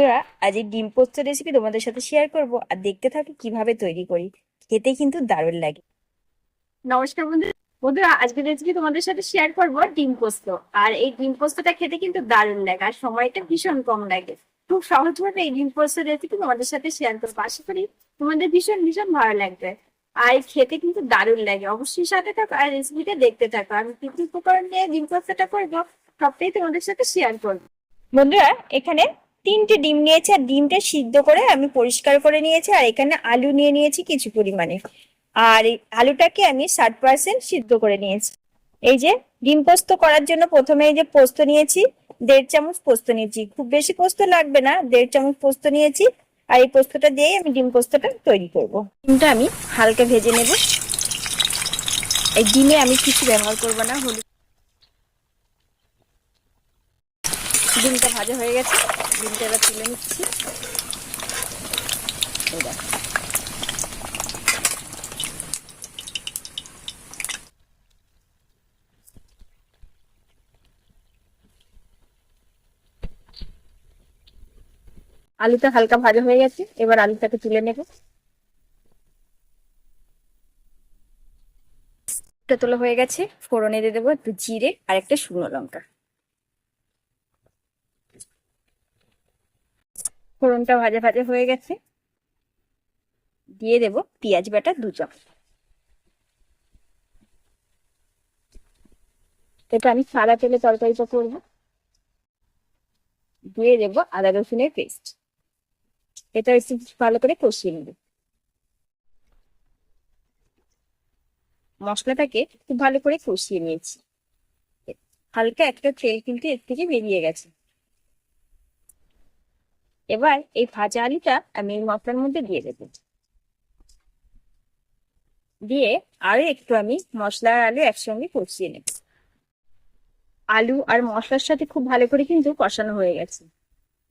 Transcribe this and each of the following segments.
বন্ধুরা আজ এই ডিম পোস্ত রেসিপি তোমাদের সাথে শেয়ার করব আর দেখতে থাকো কীভাবে তৈরি করি। খেতে কিন্তু দারুণ লাগে। নমস্কার বন্ধু বন্ধুরা আজকের রেসিপি তোমাদের সাথে শেয়ার করব ডিম পোস্ত। আর এই ডিম পোস্তটা খেতে কিন্তু দারুণ লাগে আর সময়টা ভীষণ কম লাগে। খুব সহজভাবে এই ডিম পোস্ত রেসিপি তোমাদের সাথে শেয়ার করব। আশা করি তোমাদের ভীষণ ভীষণ ভালো লাগবে। আর খেতে কিন্তু দারুণ লাগে। অবশ্যই সাথে থাকো আর রেসিপিটা দেখতে থাকো। আমি কি কি উপকরণ নিয়ে ডিম পোস্তটা করব সবটাই তোমাদের সাথে শেয়ার করব। বন্ধুরা এখানে তিনটে ডিম নিয়েছি, আর ডিমটা সিদ্ধ করে আমি পরিষ্কার করে নিয়েছি, আর এখানে আলু নিয়ে নিয়েছি কিছু পরিমাণে। আর আলুটাকে আমি ষাট পার্সেন্ট সিদ্ধ করে নিয়েছি। এই যে ডিম পোস্ত করার জন্য প্রথমে এই যে পোস্ত নিয়েছি, দেড় চামচ পোস্ত নিয়েছি। খুব বেশি পোস্ত লাগবে না, দেড় চামচ পোস্ত নিয়েছি, আর এই পোস্তটা দিয়ে আমি ডিম পোস্তটা তৈরি করব। ডিমটা আমি হালকা ভেজে নেব। এই ডিমে আমি কিছু ব্যবহার করব না, হলুদ ডিমটা ভাজা হয়ে গেছে। ডিমটা এবার তুলে নিচ্ছি। আলুটা হালকা ভাজা হয়ে গেছে, এবার আলুটাকে তুলে নেব। তোলা হয়ে গেছে, ফোড়নে দিয়ে দেবো একটু জিরে আর একটা শুকনো লঙ্কা। ফোড়নটা ভাজা ভাজা হয়ে গেছে। দিয়ে দেব পেঁয়াজ বাটা দু চামচ। এটা আমি সাদা তেলে তরকারিটা করব। দিয়ে দেব আদা রসুনের পেস্ট এটা একটু ভালো করে কষিয়ে নেব। মশলাটাকে খুব ভালো করে কষিয়ে নিয়েছি। হালকা একটা তেল কিন্তু এর থেকে বেরিয়ে গেছে। এবার এই ভাজা আলুটা আমি এই মশলার মধ্যে দিয়ে দেবো। দিয়ে আরও একটু আমি মশলা আর আলু একসঙ্গে কষিয়ে নেব। আলু আর মশলার সাথে খুব ভালো করে কিন্তু কষানো হয়ে গেছে।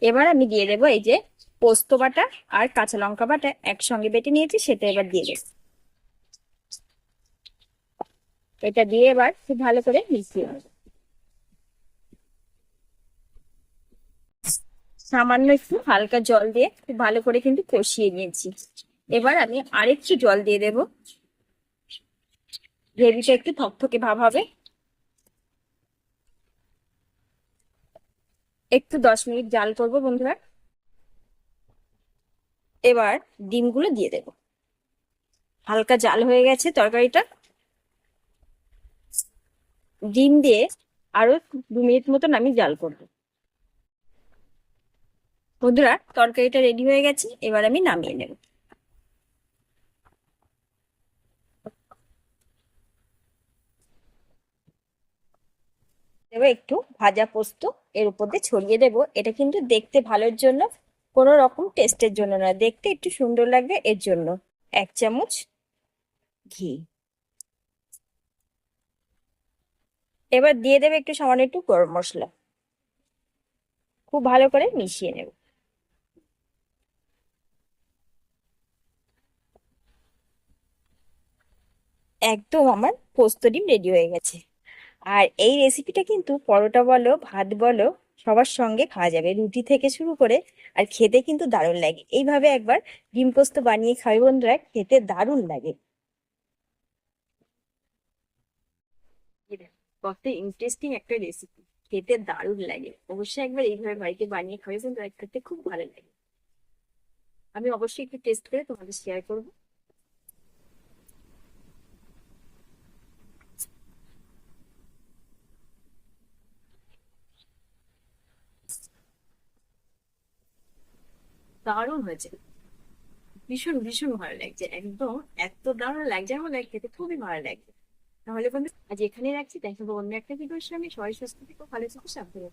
এবার আমি দিয়ে দেবো এই যে পোস্ত বাটা আর কাঁচা লঙ্কা বাটা একসঙ্গে বেটে নিয়েছি, সেটা এবার দিয়ে দেবো। এটা দিয়ে এবার খুব ভালো করে মিশিয়ে নেব। সামান্য একটু হালকা জল দিয়ে খুব ভালো করে কিন্তু কষিয়ে নিয়েছি। এবার আমি আরেকটু জল দিয়ে দেব। গ্রেভিটা একটু থকথকে ভাব হবে। একটু দশ মিনিট জাল করব বন্ধুরা। এবার ডিমগুলো দিয়ে দেব। হালকা জাল হয়ে গেছে তরকারিটা। ডিম দিয়ে আরও দু মিনিট মতন আমি জাল করব। বন্ধুরা, তরকারিটা রেডি হয়ে গেছে, এবার আমি নামিয়ে নেব। দেবো একটু ভাজা পোস্ত এর উপর দিয়ে ছড়িয়ে দেব। এটা কিন্তু দেখতে ভালোর জন্য, কোনো রকম টেস্টের জন্য না দেখতে একটু সুন্দর লাগবে এর জন্য। এক চামচ ঘি। এবার দিয়ে দেবে একটু সামান্য একটু গরম মশলা। খুব ভালো করে মিশিয়ে নেব। একদম আমার পোস্ত ডিম রেডি হয়ে গেছে। আর এই রেসিপিটা কিন্তু পরোটা বলো, ভাত বলো, সবার সঙ্গে খাওয়া যাবে। রুটি থেকে শুরু করে আর খেতে কিন্তু দারুণ লাগে। এইভাবে একবার ডিম পোস্ত বানিয়ে খাবে বন্ধুরা, খেতে দারুণ লাগে। কত ইন্টারেস্টিং একটা রেসিপি খেতে দারুণ লাগে। অবশ্যই একবার এইভাবে বাড়িতে বানিয়ে খাবে বন্ধুরা, খেতে খুব ভালো লাগে। আমি অবশ্যই একটু টেস্ট করে তোমাদের শেয়ার করব। দারুণ হয়েছে ভীষণ ভীষণ ভালো লাগছে, একদম এত দারুণ লাগছে, আমার লাইক খেতে খুবই ভালো লাগছে। তাহলে বন্ধু, আজ এখানে রাখছি, দেখো অন্য একটা ভিডিওর সঙ্গে। সবাই সুস্থ থেকে, ভালো থেকে, সাবধানে।